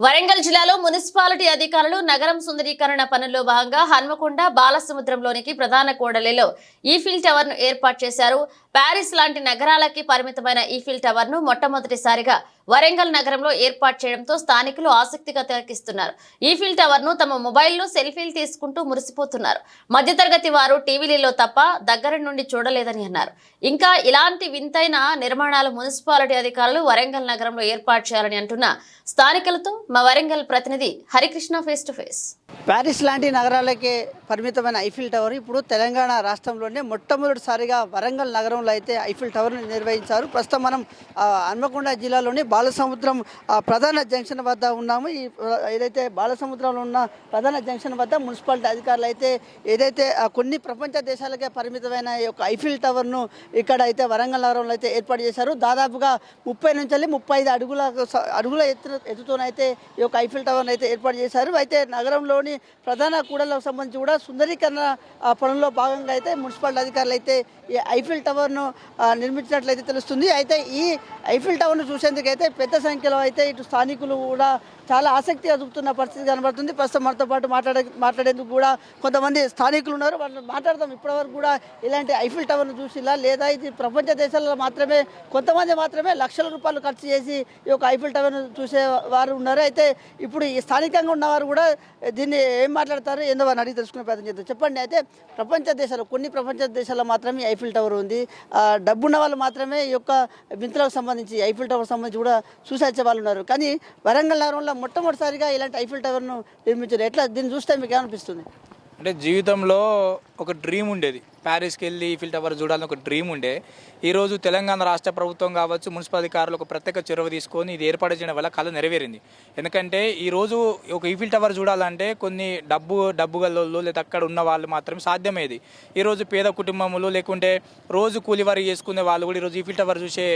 వరంగల్ జిల్లాలో మున్సిపాలిటీ అధికారులు నగరం సుందరీకరణ పనుల్లో భాగంగా హన్మకొండ బాలసముద్రంలోనికి ప్రధాన కూడలిలో ఈఫిల్ టవర్ను ఏర్పాటు చేశారు. ప్యారిస్ లాంటి నగరాలకి పరిమితమైన ఈఫిల్ టవర్ను మొట్టమొదటిసారిగా వరంగల్ నగరంలో ఏర్పాటు చేయడంతో స్థానికులు ఆసక్తిగా తెరకిస్తున్నారు ఈఫిల్ టవర్ను తమ మొబైల్లో సెల్ఫీలు తీసుకుంటూ మురిసిపోతున్నారు. మధ్యతరగతి వారు టీవీలలో తప్ప దగ్గర నుండి చూడలేదని అన్నారు. ఇంకా ఇలాంటి వింతైన నిర్మాణాలు మున్సిపాలిటీ అధికారులు వరంగల్ నగరంలో ఏర్పాటు చేయాలని అంటున్న స్థానికులతో మా వరంగల్ ప్రతినిధి Harikrishna face to face Paris లాంటి నగరాలకే పరిమితమైన ఐఫిల్ టవర్. ఇప్పుడు తెలంగాణ రాష్ట్రంలోనే మొట్టమొదటిసారిగా వరంగల్ నగరంలో అయితే ఐఫిల్ టవర్ని నిర్వహించారు. ప్రస్తుతం మనం హన్మకొండ జిల్లాలోని బాలసముద్రం ఆ, ప్రధాన జంక్షన్ వద్ద ఉన్నాము. ఈ ఏదైతే బాలసముద్రంలో ఉన్న ప్రధాన జంక్షన్ వద్ద మున్సిపాలిటీ అధికారులు అయితే ఏదైతే ఆ, కొన్ని ప్రపంచ దేశాలకే పరిమితమైన ఈ యొక్క ఐఫిల్ టవర్ను ఇక్కడ అయితే వరంగల్ నగరంలో అయితే ఏర్పాటు చేశారు. దాదాపుగా ముప్పై నుంచి వెళ్ళి ముప్పై ఐదు అడుగుల స- అడుగుల ఎత్తు ఎత్తుతోనైతే ఈ యొక్క ఐఫిల్ టవర్ని అయితే ఏర్పాటు చేశారు. అయితే నగరంలో నగరంలోని ప్రధాన కూడలకు సంబంధించి కూడా సుందరీకరణ పనుల్లో భాగంగా అయితే మున్సిపాలిటీ అధికారులు అయితే ఈ ఐఫిల్ టవర్ను నిర్మించినట్లయితే తెలుస్తుంది. అయితే ఈ ఐఫిల్ టవర్ను చూసేందుకైతే పెద్ద సంఖ్యలో అయితే ఇటు స్థానికులు కూడా చాలా ఆసక్తి చూపుతున్న పరిస్థితి కనబడుతుంది. ప్రస్తుతం మనతో పాటు మాట్లాడే మాట్లాడేందుకు కూడా కొంతమంది స్థానికులు ఉన్నారు. వాళ్ళు మాట్లాడదాం. ఇప్పటివరకు కూడా ఇలాంటి ఐఫిల్ టవర్ను చూసిలా లేదా ఇది ప్రపంచ దేశాలలో మాత్రమే కొంతమంది మాత్రమే లక్షల రూపాయలు ఖర్చు చేసి ఈ యొక్క ఐఫిల్ టవర్ను చూసే వారు ఉన్నారు. అయితే ఇప్పుడు ఈ స్థానికంగా ఉన్నవారు కూడా దీన్ని ఏం మాట్లాడతారు? ఏందో వారిని అడిగి తెలుసుకునే ప్రయత్నం చేద్దాం. చెప్పండి అయితే ప్రపంచ దేశాలు కొన్ని ప్రపంచ దేశాల్లో మాత్రమే ఐఫిల్ టవర్ ఉంది. డబ్బున్న వాళ్ళు మాత్రమే ఈ యొక్క వింతలకు సంబంధించి ఐఫిల్ టవర్ సంబంధించి కూడా చూసి వాళ్ళు ఉన్నారు. కానీ వరంగల్ నగరంలో మొట్టమొదటిసారిగా ఇలాంటి ఐఫిల్ టవర్ను నిర్మించారు. ఎట్లా దీన్ని చూస్తే మీకు ఏమనిపిస్తుంది? అంటే జీవితంలో ఒక డ్రీమ్ ఉండేది. ప్యారిస్కి వెళ్ళి ఈఫిల్ టవర్ చూడాలని ఒక డ్రీమ్ ఉండే. ఈరోజు తెలంగాణ రాష్ట్ర ప్రభుత్వం కావచ్చు మున్సిపల్ అధికారులు ఒక ప్రత్యేక చొరవ తీసుకొని ఇది ఏర్పాటు చేయడం వల్ల కళ నెరవేరింది. ఎందుకంటే ఈరోజు ఒక ఈఫిల్ టవర్ చూడాలంటే కొన్ని డబ్బు డబ్బు గల్లోళ్ళు లేదా అక్కడ ఉన్న వాళ్ళు మాత్రమే సాధ్యమేది ఈరోజు పేద కుటుంబములు లేకుంటే రోజు కూలి వారి చేసుకునే వాళ్ళు కూడా ఈరోజు ఈఫిల్ టవర్ చూసే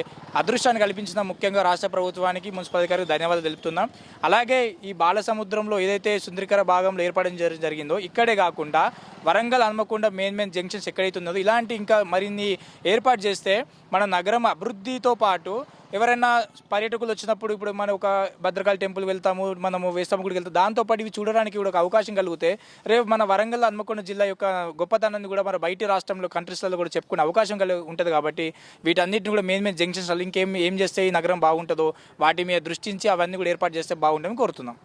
అదృష్టాన్ని కల్పించిన ముఖ్యంగా రాష్ట్ర ప్రభుత్వానికి మున్సిపల్ అధికారికి ధన్యవాదాలు తెలుపుతున్నాం. అలాగే ఈ బాల సముద్రంలో ఏదైతే సుందరికర భాగంలో ఏర్పడడం జరిగిందో ఇక్కడే కాకుండా Warangal Hanmakonda main main junctions ఎక్కడైతే ఉన్నదో ఇలాంటి ఇంకా మరిన్ని ఏర్పాటు చేస్తే మన నగరం అభివృద్ధితో పాటు ఎవరైనా పర్యాటకులు వచ్చినప్పుడు ఇప్పుడు మనం ఒక భద్రకాళి టెంపుల్ వెళ్తాము మనము వేస్తాము గుడికి వెళ్తాము దాంతోపాటు ఇవి చూడడానికి కూడా ఒక అవకాశం కలిగితే రేపు మన వరంగల్ హన్మకొండ జిల్లా యొక్క గొప్పతనాన్ని కూడా మన బయటి రాష్ట్రంలో కంట్రీస్లలో కూడా చెప్పుకునే అవకాశం కలిగి ఉంటుంది కాబట్టి వీటన్నిటిని కూడా మెయిన్ మెయిన్ జంక్షన్స్ ఇంకేం ఏం చేస్తే ఈ నగరం బాగుంటుందో వాటి మీద దృష్టించి అవన్నీ కూడా ఏర్పాటు చేస్తే బాగుంటుందని కోరుతున్నాం.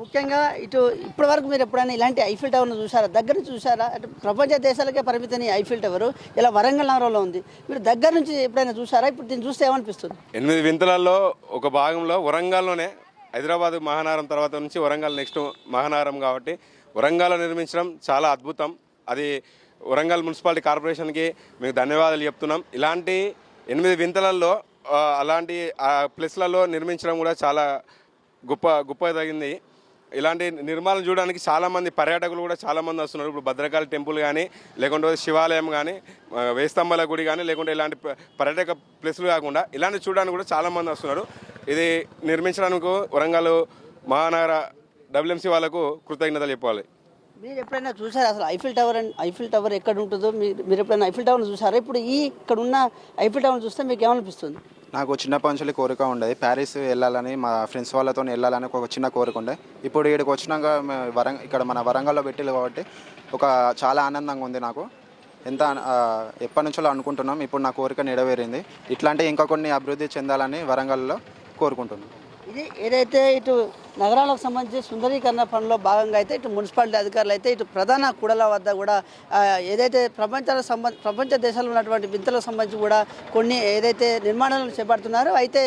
ముఖ్యంగా ఇటు ఇప్పటి వరకు మీరు ఎప్పుడైనా ఇలాంటి ఐఫిల్ టవర్ను చూసారా దగ్గర నుంచి చూసారా అంటే ప్రపంచ దేశాలకే పరిమితమైన ఐఫిల్ టవర్. ఇలా వరంగల్ నగరంలో ఉంది. మీరు దగ్గర నుంచి ఎప్పుడైనా చూసారా ఇప్పుడు దీన్ని చూస్తే ఏమనిపిస్తుంది? ఎనిమిది వింతలలో ఒక భాగంలో వరంగల్లోనే హైదరాబాద్ మహానగరం తర్వాత నుంచి వరంగల్ నెక్స్ట్ మహానగరం కాబట్టి వరంగల్లో నిర్మించడం చాలా అద్భుతం. అది వరంగల్ మున్సిపాలిటీ కార్పొరేషన్కి మీకు ధన్యవాదాలు చెప్తున్నాం. ఇలాంటి ఎనిమిది వింతలలో అలాంటి ఆ ప్లేస్లలో నిర్మించడం కూడా చాలా గొప్ప గొప్ప తగింది ఇలాంటి నిర్మాణం చూడడానికి చాలామంది పర్యాటకులు కూడా చాలామంది వస్తున్నారు. ఇప్పుడు భద్రకాళి టెంపుల్ కానీ లేకుంటే శివాలయం కానీ వేస్తంబల గుడి కానీ లేకుంటే ఇలాంటి పర్యాటక ప్లేసులు కాకుండా ఇలాంటి చూడడానికి కూడా చాలామంది వస్తున్నారు. ఇది నిర్మించడానికి వరంగల్ మహానగర డబ్ల్యూఎంసీ వాళ్ళకు కృతజ్ఞతలు చెప్పాలి. మీరు ఎప్పుడైనా చూసారా అసలు Eiffel tower and Eiffel tower ఎక్కడ ఉంటుందో? మీరు మీరు ఎప్పుడైనా ఐఫిల్ టవర్ని చూసారా? ఇప్పుడు ఈ ఇక్కడ ఉన్న ఐఫిల్ టవర్ చూస్తే మీకు ఏమనిపిస్తుంది? నాకు చిన్నప్పటి నుంచి కోరిక ఉండేది. ప్యారిస్ వెళ్ళాలని మా ఫ్రెండ్స్ వాళ్ళతో వెళ్ళాలని ఒక చిన్న కోరిక ఉండే. ఇప్పుడు ఇక్కడికి వచ్చినాక వరంగ ఇక్కడ మన వరంగల్లో పెట్టిల్లు కాబట్టి ఒక చాలా ఆనందంగా ఉంది నాకు. ఎంత ఎప్పటి నుంచో అనుకుంటున్నాం. ఇప్పుడు నా కోరిక నెరవేరింది. ఇట్లాంటి ఇంకా కొన్ని అభివృద్ధి చెందాలని వరంగల్లో కోరుకుంటున్నాం. ఇది ఏదైతే ఇటు నగరాలకు సంబంధించి సుందరీకరణ పనిలో భాగంగా అయితే ఇటు మున్సిపాలిటీ అధికారులు అయితే ఇటు ప్రధాన కూడల వద్ద కూడా ఏదైతే ప్రపంచాలకు సంబంధ ప్రపంచ దేశాల్లో ఉన్నటువంటి వింతలకు సంబంధించి కూడా కొన్ని ఏదైతే నిర్మాణాలను చేపడుతున్నారో అయితే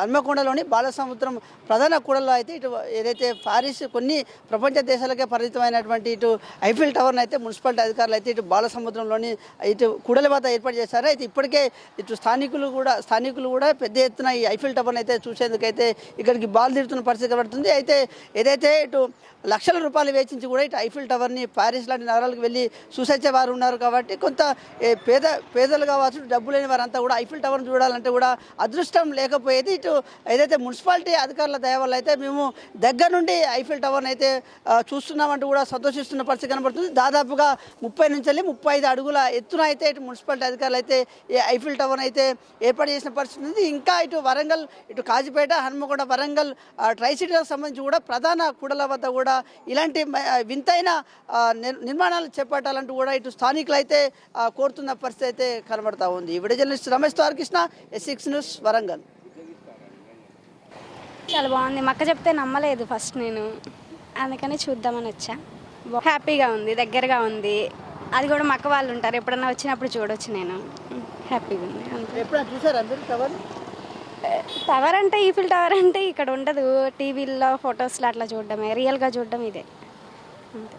హన్మకొండలోని బాలసముద్రం ప్రధాన కూడల్లో అయితే ఇటు ఏదైతే ఫారిస్ కొన్ని ప్రపంచ దేశాలకే పరిమితమైనటువంటి ఇటు ఐఫిల్ టవర్ని అయితే మున్సిపాలిటీ అధికారులు అయితే ఇటు బాలసముద్రంలోని ఇటు కూడల వద్ద ఏర్పాటు చేశారు. అయితే ఇప్పటికే ఇటు స్థానికులు కూడా స్థానికులు కూడా పెద్ద ఎత్తున ఈ ఐఫిల్ టవర్ని అయితే చూసేందుకైతే ఇక్కడికి బాల్ తీరుతున్న పరిస్థితి పడుతుంది. అయితే ఏదైతే ఇటు లక్షల రూపాయలు వేచించి కూడా ఇటు ఐఫిల్ టవర్ని ప్యారిస్ లాంటి నగరాలకు వెళ్ళి చూసొచ్చే వారు ఉన్నారు కాబట్టి కొంత ఏ, పేద పేదలు కావచ్చు డబ్బు లేని వారంతా కూడా ఐఫిల్ టవర్ని చూడాలంటే కూడా అదృష్టం లేకపోయేది ఇటు ఏదైతే మున్సిపాలిటీ అధికారుల దయ వల్ల అయితే మేము దగ్గర నుండి ఐఫిల్ టవర్ని అయితే చూస్తున్నామంటూ కూడా సంతోషిస్తున్న పరిస్థితి కనబడుతుంది. దాదాపుగా ముప్పై నుంచి వెళ్ళి ముప్పై ఐదు అడుగుల ఎత్తున అయితే ఇటు మున్సిపాలిటీ అధికారులు అయితే ఈ ఐఫిల్ టవర్ అయితే ఏర్పాటు చేసిన పరిస్థితి ఉంది. ఇంకా ఇటు వరంగల్ ఇటు కాజిపేట హనుమకొండ వరంగల్ ట్రై సిటీలకు సంబంధించి కూడా ప్రధాన కూడల వద్ద కూడా ఇలాంటి వింతైన నిర్మాణాలు చేపట్టాలంటూ కూడా ఇటు స్థానికులు అయితే కోరుతున్న పరిస్థితి అయితే కనబడతా ఉంది. Journalist Ramesh Tarakrishna S six news Warangal. చాలా బాగుంది. మక్క చెప్తే నమ్మలేదు ఫస్ట్ నేను. అందుకని చూద్దామని వచ్చా. హ్యాపీగా ఉంది దగ్గరగా ఉంది. అది కూడా మక్క వాళ్ళు ఉంటారు. ఎప్పుడన్నా వచ్చినప్పుడు చూడొచ్చు నేను. హ్యాపీగా ఉంది. అంతే. ఎప్పుడైనా చూసారా టవర్? టవర్ అంటే ఈఫిల్ టవర్ అంటే ఇక్కడ ఉండదు టీవీల్లో ఫొటోస్లో అట్లా చూడడమే రియల్గా చూడడం ఇదే. అంతే.